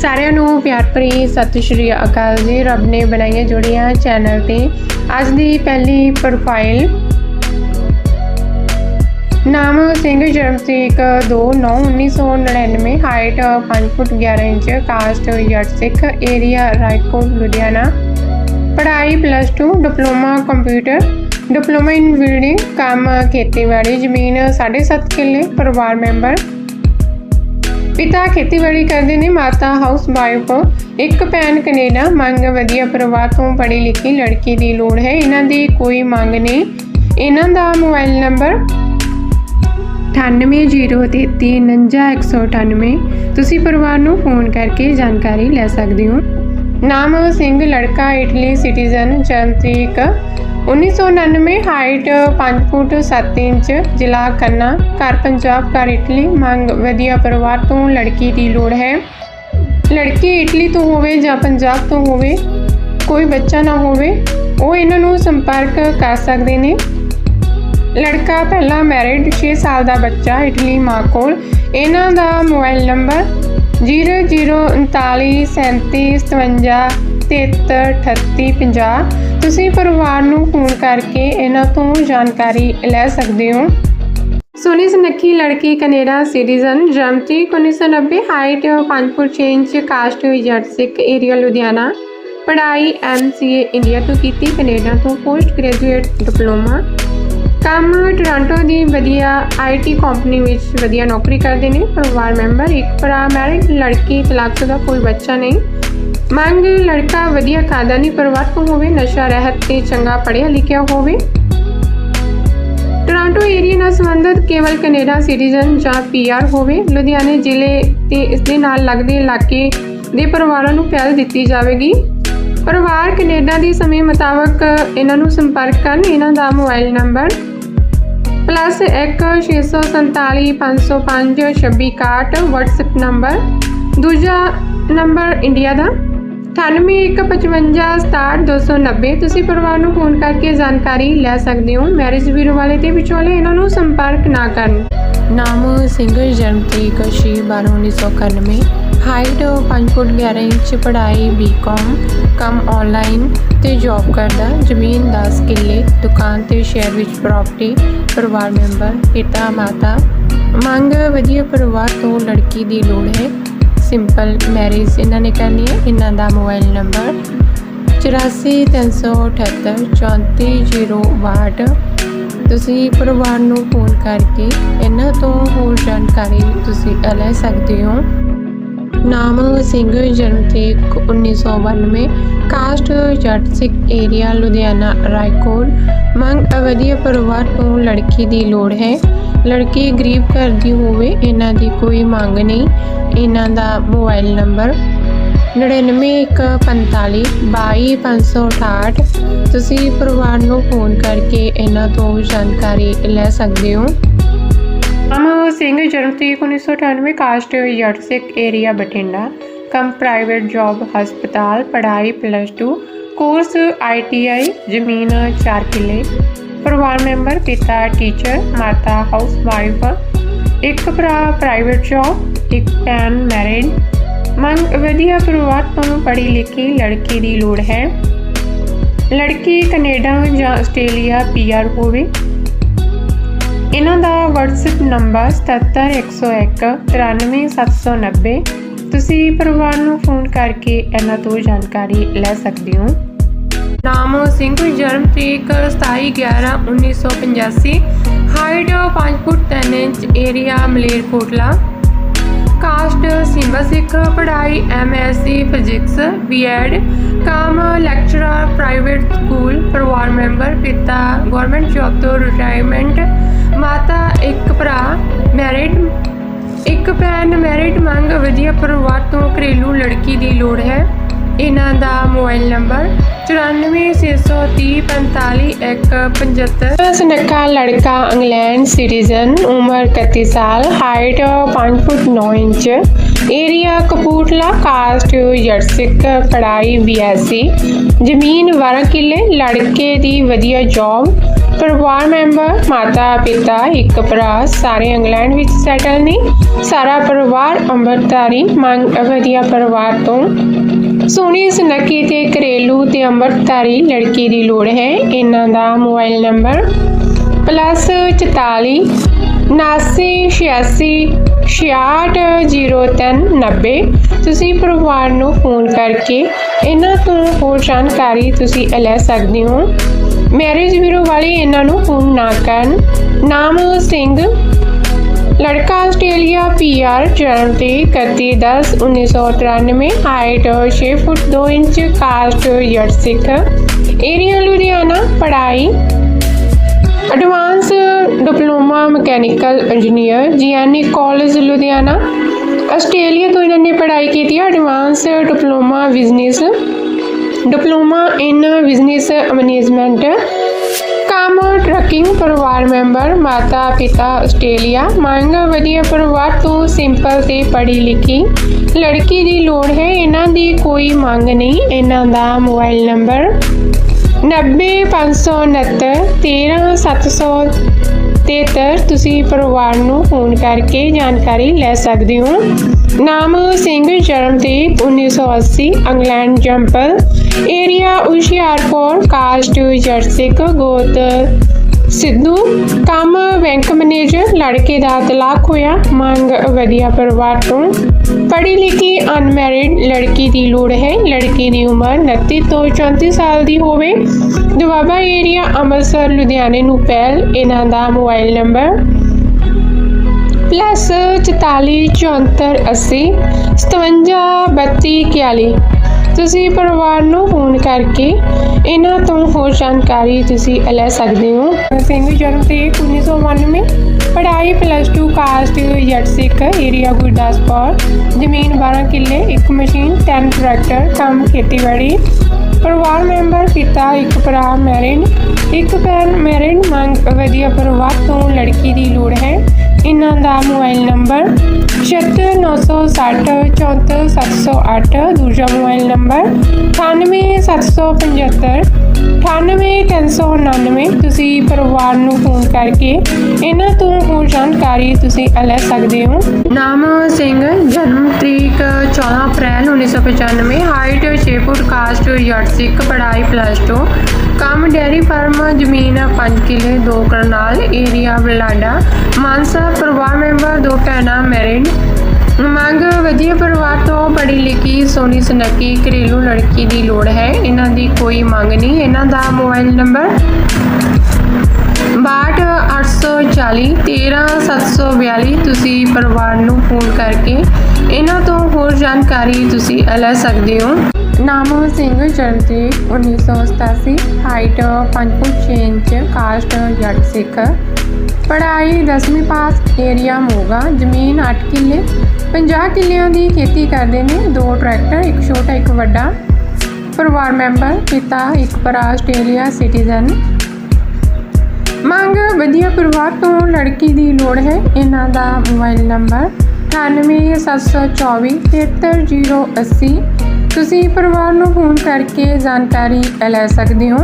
ਸਾਰਿਆਂ ਨੂੰ ਪਿਆਰ ਭਰੀ ਸਤਿ ਸ਼੍ਰੀ ਅਕਾਲ ਜੀ। ਰੱਬ ਨੇ ਬਣਾਈਆਂ ਜੋੜੀਆਂ ਚੈਨਲ ਤੇ। ਅੱਜ ਦੀ ਪਹਿਲੀ ਪ੍ਰੋਫਾਈਲ ਨਾਮ ਸਿੰਘ ਜਰਮਸੀਕ 2/9/1999 height 5 foot 11 inch caste Jatt Sikh area Raikot Ludhiana. ਪੜ੍ਹਾਈ plus 2 diploma computer diploma in building ਕੰਮ ਖੇਤੀਬਾੜੀ, ਜ਼ਮੀਨ 7.5 ਕਿੱਲੇ, ਪਰਿਵਾਰ ਮੈਂਬਰ ਪਿਤਾ ਖੇਤੀਬਾੜੀ ਕਰਦੇ ਨੇ, ਮਾਤਾ ਹਾਊਸ ਵਾਈਫ ਇੱਕ ਭੈਣ ਕੈਨੇਡਾ, ਮੰਗ ਵਧੀਆ ਪਰਿਵਾਰ ਤੋਂ ਪੜ੍ਹੀ ਲਿਖੀ ਲੜਕੀ ਦੀ ਲੋੜ ਹੈ। ਇਹਨਾਂ ਦੀ ਕੋਈ ਮੰਗ ਨਹੀਂ। ਇਹਨਾਂ ਦਾ ਮੋਬਾਈਲ ਨੰਬਰ 9803399198 ਤੁਸੀਂ ਪਰਿਵਾਰ ਨੂੰ ਫੋਨ ਕਰਕੇ ਜਾਣਕਾਰੀ ਲੈ ਸਕਦੇ ਹੋ। ਨਾਮ ਸਿੰਘ, ਲੜਕਾ, ਇਟਲੀ ਸਿਟੀਜ਼ਨ ਜਨਮ 1999 ਹਾਈਟ 5 ਫੁੱਟ 7 ਇੰਚ ਜ਼ਿਲ੍ਹਾ ਖੰਨਾ, ਘਰ ਪੰਜਾਬ, ਘਰ ਇਟਲੀ, ਮੰਗ ਵਧੀਆ ਪਰਿਵਾਰ ਤੋਂ ਲੜਕੀ ਦੀ ਲੋੜ ਹੈ। ਲੜਕੀ ਇਟਲੀ ਤੋਂ ਹੋਵੇ ਜਾਂ ਪੰਜਾਬ ਤੋਂ ਹੋਵੇ, ਕੋਈ ਬੱਚਾ ਨਾ ਹੋਵੇ, ਉਹ ਇਹਨਾਂ ਨੂੰ ਸੰਪਰਕ ਕਰ ਸਕਦੇ ਨੇ। ਲੜਕਾ ਪਹਿਲਾ ਮੈਰਿਡ 6 ਸਾਲ ਦਾ ਬੱਚਾ ਇਟਲੀ ਮਾਂ ਕੋਲ। ਇਹਨਾਂ ਦਾ ਮੋਬਾਈਲ ਨੰਬਰ 003957573850 ਤੁਸੀਂ ਪਰਿਵਾਰ ਨੂੰ ਫੋਨ ਕਰਕੇ ਇਹਨਾਂ ਤੋਂ ਜਾਣਕਾਰੀ ਲੈ ਸਕਦੇ ਹੋ। ਸੋਨੀ ਸੁਨੱਖੀ ਲੜਕੀ ਕੈਨੇਡਾ ਸਿਟੀਜ਼ਨ ਜਨਮਤੀ 1990 height 5 foot 6 inch caste Jatt Sikh area Ludhiana. ਪੜ੍ਹਾਈ ਐਮਸੀਏ ਇੰਡੀਆ ਤੋਂ ਕੀਤੀ, ਕੈਨੇਡਾ ਤੋਂ ਪੋਸਟ ਗ੍ਰੈਜੂਏਟ ਡਿਪਲੋਮਾ। ਕੰਮ ਟੋਰਾਂਟੋ ਦੀ ਵਧੀਆ ਆਈਟੀ ਕੰਪਨੀ ਵਿੱਚ ਵਧੀਆ ਨੌਕਰੀ ਕਰਦੇ ਨੇ। ਪਰਿਵਾਰ ਮੈਂਬਰ, ਇੱਕ ਭਰਾ, ਮੈਰਿਡ ਲੜਕੀ ਤਲਾਕਸ਼ੁਦਾ ਕੋਈ ਬੱਚਾ ਨਹੀਂ। ਮੰਗ, ਲੜਕਾ ਵਧੀਆ ਖਾਨਦਾਨੀ ਪਰਿਵਾਰ ਤੋਂ ਹੋਵੇ, ਨਸ਼ਾ, ਰਹਿਤ ਤੇ ਚੰਗਾ ਪੜ੍ਹਿਆ ਲਿਖਿਆ ਹੋਵੇ। ਟੋਰਾਂਟੋ ਏਰੀਆ ਨਾਲ ਸੰਬੰਧਿਤ ਕੇਵਲ ਕੈਨੇਡਾ ਸਿਟੀਜ਼ਨ ਜਾਂ ਪੀਆਰ ਹੋਵੇ, ਲੁਧਿਆਣੇ ਜ਼ਿਲ੍ਹੇ ਤੇ ਇਸ ਦੇ ਨਾਲ ਲੱਗਦੇ ਇਲਾਕੇ ਦੇ ਪਰਿਵਾਰਾਂ ਨੂੰ ਪਹਿਲ ਦਿੱਤੀ ਜਾਵੇਗੀ। ਪਰਿਵਾਰ ਕੈਨੇਡਾ ਦੇ ਸਮੇਂ ਮੁਤਾਬਕ ਇਹਨਾਂ ਨੂੰ ਸੰਪਰਕ ਕਰਨ, ਇਹਨਾਂ ਦਾ mobile number plus 1 647 505 2661 WhatsApp number. ਦੂਜਾ ਨੰਬਰ ਇੰਡੀਆ ਦਾ। 9815567290 ਤੁਸੀਂ ਪਰਿਵਾਰ ਨੂੰ ਫੋਨ ਕਰਕੇ ਜਾਣਕਾਰੀ ਲੈ ਸਕਦੇ ਹੋ। ਮੈਰਿਜ ਬਿਊਰੋ ਵਾਲੇ ਤੇ ਵਿਚੋਲੇ ਇਹਨਾਂ ਨੂੰ ਸੰਪਰਕ ਨਾ ਕਰਨ। ਨਾਮ ਸਿੰਘ ਜਨਮ ਤਰੀਕ 6 12 1991 ਹਾਈਟ 5 ਫੁੱਟ 11 ਇੰਚ, ਪੜ੍ਹਾਈ ਬੀਕਾਮ ਕੰਮ ਆਨਲਾਈਨ ਤੇ ਜੌਬ ਕਰਦਾ। ਜ਼ਮੀਨ 10 ਕਿੱਲੇ, ਦੁਕਾਨ ਤੇ ਸ਼ਹਿਰ ਵਿੱਚ ਪ੍ਰਾਪਰਟੀ ਪਰਿਵਾਰ ਮੈਂਬਰ ਪਿਤਾ, ਮਾਤਾ। ਮੰਗ ਵਧੀਆ ਪਰਿਵਾਰ ਤੋਂ ਲੜਕੀ ਦੀ ਲੋੜ ਹੈ। ਸਿੰਪਲ ਮੈਰਿਜ ਇਹਨਾਂ ਨੇ ਕਰਨੀ ਹੈ। ਇਹਨਾਂ ਦਾ ਮੋਬਾਈਲ ਨੰਬਰ 8438 ਤੁਸੀਂ ਪਰਿਵਾਰ ਨੂੰ ਫੋਨ ਕਰਕੇ ਇਹਨਾਂ ਤੋਂ ਹੋਰ ਜਾਣਕਾਰੀ ਤੁਸੀਂ ਲੈ ਸਕਦੇ ਹੋ। ਨਾਮ ਸਿੰਘ, ਜਨਮ ਤਰੀਕ 1992 ਕਾਸਟ ਜੱਟ ਸਿੱਖ ਏਰੀਆ ਲੁਧਿਆਣਾ, ਰਾਏਕੋਟ। ਮੰਗ ਵਧੀਆ ਪਰਿਵਾਰ ਤੋਂ ਲੜਕੀ ਦੀ ਲੋੜ ਹੈ। ਲੜਕੀ ਗਰੀਬ ਘਰ ਦੀ ਹੋਵੇ, ਇਹਨਾਂ ਦੀ ਕੋਈ ਮੰਗ ਨਹੀਂ। ਇਹਨਾਂ ਦਾ ਮੋਬਾਈਲ ਨੰਬਰ 9945 22568 ਤੁਸੀਂ ਪਰਿਵਾਰ ਨੂੰ ਫੋਨ ਕਰਕੇ ਇਹਨਾਂ ਤੋਂ ਜਾਣਕਾਰੀ ਲੈ ਸਕਦੇ ਹੋ। ਨਾਮ ਸਿੰਘ ਜਨਮ ਤਰੀਕ 1998 ਕਾਸਟ ਜੱਟ ਸਿੱਖ ਏਰੀਆ, ਬਠਿੰਡਾ। ਕੰਮ ਪ੍ਰਾਈਵੇਟ ਜੌਬ, ਹਸਪਤਾਲ, ਪੜ੍ਹਾਈ ਪਲੱਸ 2 ਕੋਰਸ ਆਈਟੀਆਈ ਜ਼ਮੀਨ 4 ਕਿੱਲੇ। ਪਰਿਵਾਰ ਮੈਂਬਰ, ਪਿਤਾ ਟੀਚਰ ਮਾਤਾ ਹਾਊਸਵਾਈਫ ਇੱਕ ਭਰਾ ਪ੍ਰਾਈਵੇਟ ਜੌਬ ਇੱਕ ਭੈਣ ਮੈਰਿਡ ਮੰਗ, ਵਧੀਆ ਪਰਿਵਾਰ ਤੋਂ ਪੜ੍ਹੀ ਲਿਖੀ ਲੜਕੀ ਦੀ ਲੋੜ ਹੈ। ਲੜਕੀ ਕੈਨੇਡਾ ਜਾਂ ਆਸਟ੍ਰੇਲੀਆ ਪੀਆਰ ਹੋਵੇ। ਇਹਨਾਂ ਦਾ WhatsApp ਨੰਬਰ 77101 93790 ਤੁਸੀਂ ਪਰਿਵਾਰ ਨੂੰ ਫੋਨ ਕਰਕੇ ਇਹਨਾਂ ਤੋਂ ਜਾਣਕਾਰੀ ਲੈ ਸਕਦੇ ਹੋ। ਨਾਮ ਸਿੰਘ ਜਨਮ ਤਰੀਕ 27/11/1985 ਹਾਈਟ 5 ਫੁੱਟ 3 inch area Malerkotla caste Simba ਸਿੱਖ, ਪੜ੍ਹਾਈ ਐਮਐਸਸੀ ਫਿਜ਼ਿਕਸ ਬੀਐਡ ਕਾਮ ਲੈਕਚਰਰ ਪ੍ਰਾਈਵੇਟ ਸਕੂਲ ਪਰਿਵਾਰ ਮੈਂਬਰ ਪਿਤਾ ਗਵਰਨਮੈਂਟ ਜੌਬ ਤੋਂ ਰਿਟਾਇਰਮੈਂਟ ਮਾਤਾ, ਇੱਕ ਭਰਾ ਮੈਰਿਡ ਇੱਕ ਭੈਣ ਮੈਰਿਡ ਮੰਗ, ਵਧੀਆ ਪਰਿਵਾਰ ਤੋਂ ਘਰੇਲੂ ਲੜਕੀ ਦੀ ਲੋੜ ਹੈ। ਇਹਨਾਂ ਦਾ ਮੋਬਾਈਲ ਨੰਬਰ 9463455175 ਸੁਨੱਖਾ ਲੜਕਾ ਇੰਗਲੈਂਡ ਸਿਟੀਜ਼ਨ, ਉਮਰ 31 ਸਾਲ height 5 foot 9 inch area Kapurthala caste Jatt Sikh ਪੜ੍ਹਾਈ ਬੀਐਸਸੀ ਜ਼ਮੀਨ 12 ਕਿੱਲੇ, ਲੜਕੇ ਦੀ ਵਧੀਆ ਜੌਬ ਪਰਿਵਾਰ ਮੈਂਬਰ, ਮਾਤਾ, ਪਿਤਾ, ਇੱਕ ਭਰਾ, ਸਾਰੇ ਇੰਗਲੈਂਡ ਵਿੱਚ ਸੈਟਲ ਨੇ। ਸਾਰਾ ਪਰਿਵਾਰ ਅੰਮ੍ਰਿਤਧਾਰੀ, ਮੰਗ ਵਧੀਆ ਪਰਿਵਾਰ ਤੋਂ। ਸੋਹਣੀ ਸੁਨੱਖੀ ਤੇ ਘਰੇਲੂ ਤੇ ਅੰਮ੍ਰਿਤਧਾਰੀ ਲੜਕੀ ਦੀ ਲੋੜ ਹੈ। ਇਹਨਾਂ ਦਾ ਮੋਬਾਈਲ ਨੰਬਰ ਪਲੱਸ 44 ਉਨਾਸੀ ਛਿਆਸੀ, ਛਿਆਹਠ, ਜ਼ੀਰੋ ਤਿੰਨ, ਨੱਬੇ। ਤੁਸੀਂ ਪਰਿਵਾਰ ਨੂੰ ਫੋਨ ਕਰਕੇ ਇਹਨਾਂ ਤੋਂ ਹੋਰ ਜਾਣਕਾਰੀ ਤੁਸੀਂ ਲੈ ਸਕਦੇ ਹੋ। ਮੈਰਿਜ ਬਿਊਰੋ ਵਾਲੇ ਇਹਨਾਂ ਨੂੰ ਫੋਨ ਨਾ ਕਰਨ। ਨਾਮ ਸਿੰਘ ਲੜਕਾ ਆਸਟ੍ਰੇਲੀਆ ਪੀਆਰ ਜਨਮ ਤੇ 31 10 1993 ਹਾਈਟ 6 ਫੁੱਟ 2 inch, caste Jatt Sikh. Area Ludhiana, ਪੜ੍ਹਾਈ। Advance diploma mechanical engineer GNE college Ludhiana. Australia ਤੋਂ ਇਹਨਾਂ ਨੇ ਪੜ੍ਹਾਈ ਕੀਤੀ ਹੈ advance diploma business diploma in business management ਕੰਮ ਟਰੱਕਿੰਗ ਪਰਿਵਾਰ ਮੈਂਬਰ ਮਾਤਾ ਪਿਤਾ ਆਸਟ੍ਰੇਲੀਆ, ਮੰਗ ਵਧੀਆ ਪਰਿਵਾਰ ਤੋਂ ਸਿੰਪਲ ਤੇ ਪੜ੍ਹੀ ਲਿਖੀ। ਲੜਕੀ ਦੀ ਲੋੜ ਹੈ, ਇਹਨਾਂ ਦੀ ਕੋਈ ਮੰਗ ਨਹੀਂ, ਇਹਨਾਂ ਦਾ ਮੋਬਾਈਲ ਨੰਬਰ 90569 13773 ਤੁਸੀਂ ਪਰਿਵਾਰ ਨੂੰ ਫੋਨ ਕਰਕੇ ਜਾਣਕਾਰੀ ਲੈ ਸਕਦੇ ਹੋ। ਨਾਮ ਸਿੰਘ, ਜਨਮ ਤੇ 1980 ਇੰਗਲੈਂਡ, ਜੰਪਲ। ਏਰੀਆ ਹੁਸ਼ਿਆਰਪੁਰ, ਕਾਸਟ ਜਰਸਿਕ, ਗੋਤ ਸਿੱਧੂ। ਕੰਮ ਬੈਂਕ ਮੈਨੇਜਰ, ਲੜਕੇ ਦਾ ਤਲਾਕ ਹੋਇਆ, ਮੰਗ ਵਧੀਆ ਪਰਿਵਾਰ ਤੋਂ। ਪੜ੍ਹੀ ਲਿਖੀ ਅਨਮੈਰਿਡ ਲੜਕੀ ਦੀ ਲੋੜ ਹੈ, ਲੜਕੀ ਦੀ ਉਮਰ 29 ਤੋਂ 34 ਸਾਲ ਦੀ ਹੋਵੇ। ਦੁਆਬਾ ਏਰੀਆ ਅੰਮ੍ਰਿਤਸਰ, ਲੁਧਿਆਣੇ ਨੂੰ ਪਹਿਲ, ਇਹਨਾਂ ਦਾ ਮੋਬਾਈਲ ਨੰਬਰ ਪਲੱਸ 44 74 80 57 32 41 ਤੁਸੀਂ ਪਰਿਵਾਰ ਨੂੰ ਫੋਨ ਕਰਕੇ ਇਹਨਾਂ ਤੋਂ ਹੋਰ ਜਾਣਕਾਰੀ ਤੁਸੀਂ ਲੈ ਸਕਦੇ ਹੋ। ਸਿੰਘ ਜਨਮ ਤੇ 1992 ਪੜ੍ਹਾਈ plus 2 caste Jatt Sikh area Gurdaspur, ਜ਼ਮੀਨ 12 ਕਿੱਲੇ, ਇੱਕ ਮਸ਼ੀਨ 10 ਟਰੈਕਟਰ ਕੰਮ ਖੇਤੀਬਾੜੀ। ਪਰਿਵਾਰ ਮੈਂਬਰ ਪਿਤਾ, ਇੱਕ ਭਰਾ ਮੈਰਿਡ ਇੱਕ ਭੈਣ ਮੈਰਿਡ ਮੰਗ ਵਧੀਆ ਪਰਿਵਾਰ ਤੋਂ ਲੜਕੀ ਦੀ ਲੋੜ ਹੈ। ਇਹਨਾਂ ਦਾ ਮੋਬਾਈਲ ਨੰਬਰ 7696 74708 ਦੂਜਾ ਮੋਬਾਈਲ ਨੰਬਰ 98775 98399 ਤੁਸੀਂ ਪਰਿਵਾਰ ਨੂੰ ਫੋਨ ਕਰਕੇ ਇਹਨਾਂ ਤੋਂ ਹੋਰ ਜਾਣਕਾਰੀ ਤੁਸੀਂ ਲੈ ਸਕਦੇ ਹੋ ਨਾਮ ਸਿੰਘ ਜਨਮ ਤਰੀਕ 14 ਅਪ੍ਰੈਲ 1995 ਹਾਈਟ 6 ਫੁੱਟ ਕਾਸਟ ਜੱਟ ਸਿੱਖ ਪੜ੍ਹਾਈ ਪਲੱਸ 2 ਕੰਮ ਡੈਰੀ ਫਾਰਮ, ਜ਼ਮੀਨ 5 ਕਿੱਲੇ, ਦੋ ਕਰਨਾਲ ਏਰੀਆ ਬਲਾਡਾ ਮਾਨਸਾ ਪਰਿਵਾਰ ਮੈਂਬਰ, ਦੋ ਭੈਣਾਂ ਮੈਰਿਡ ਮੰਗ, ਵਧੀਆ ਪਰਿਵਾਰ ਤੋਂ ਪੜ੍ਹੀ ਲਿਖੀ ਸੋਨੀ ਸੁਨੱਖੀ, ਘਰੇਲੂ ਲੜਕੀ ਦੀ ਲੋੜ ਹੈ। ਇਹਨਾਂ ਦੀ ਕੋਈ ਮੰਗ ਨਹੀਂ। ਇਹਨਾਂ ਦਾ ਮੋਬਾਈਲ ਨੰਬਰ 6284 13742 ਤੁਸੀਂ ਪਰਿਵਾਰ ਨੂੰ ਫੋਨ ਕਰਕੇ ਇਹਨਾਂ ਤੋਂ ਹੋਰ ਜਾਣਕਾਰੀ ਤੁਸੀਂ ਲੈ ਸਕਦੇ ਹੋ। ਨਾਮ ਸਿੰਘ ਜਨਤੀ 1987 height 5 foot 6 inch caste Jatt Sikh. ਪੜ੍ਹਾਈ 10ਵੀਂ ਪਾਸ ਏਰੀਆ ਮੋਗਾ, ਜ਼ਮੀਨ 8 ਕਿੱਲੇ। 50 ਕਿੱਲਿਆਂ ਦੀ ਖੇਤੀ ਕਰਦੇ ਨੇ, ਦੋ ਟਰੈਕਟਰ, ਇੱਕ ਛੋਟਾ, ਇੱਕ ਵੱਡਾ। ਪਰਿਵਾਰ ਮੈਂਬਰ, ਪਿਤਾ, ਇੱਕ ਭਰਾ ਆਸਟ੍ਰੇਲੀਆ ਸਿਟੀਜ਼ਨ। ਮੰਗ ਵਧੀਆ ਪਰਿਵਾਰ ਤੋਂ ਲੜਕੀ ਦੀ ਲੋੜ ਹੈ, ਇਹਨਾਂ ਦਾ ਮੋਬਾਈਲ ਨੰਬਰ 98724 73080 ਤੁਸੀਂ ਪਰਿਵਾਰ ਨੂੰ ਫੋਨ ਕਰਕੇ ਜਾਣਕਾਰੀ ਲੈ ਸਕਦੇ ਹੋ।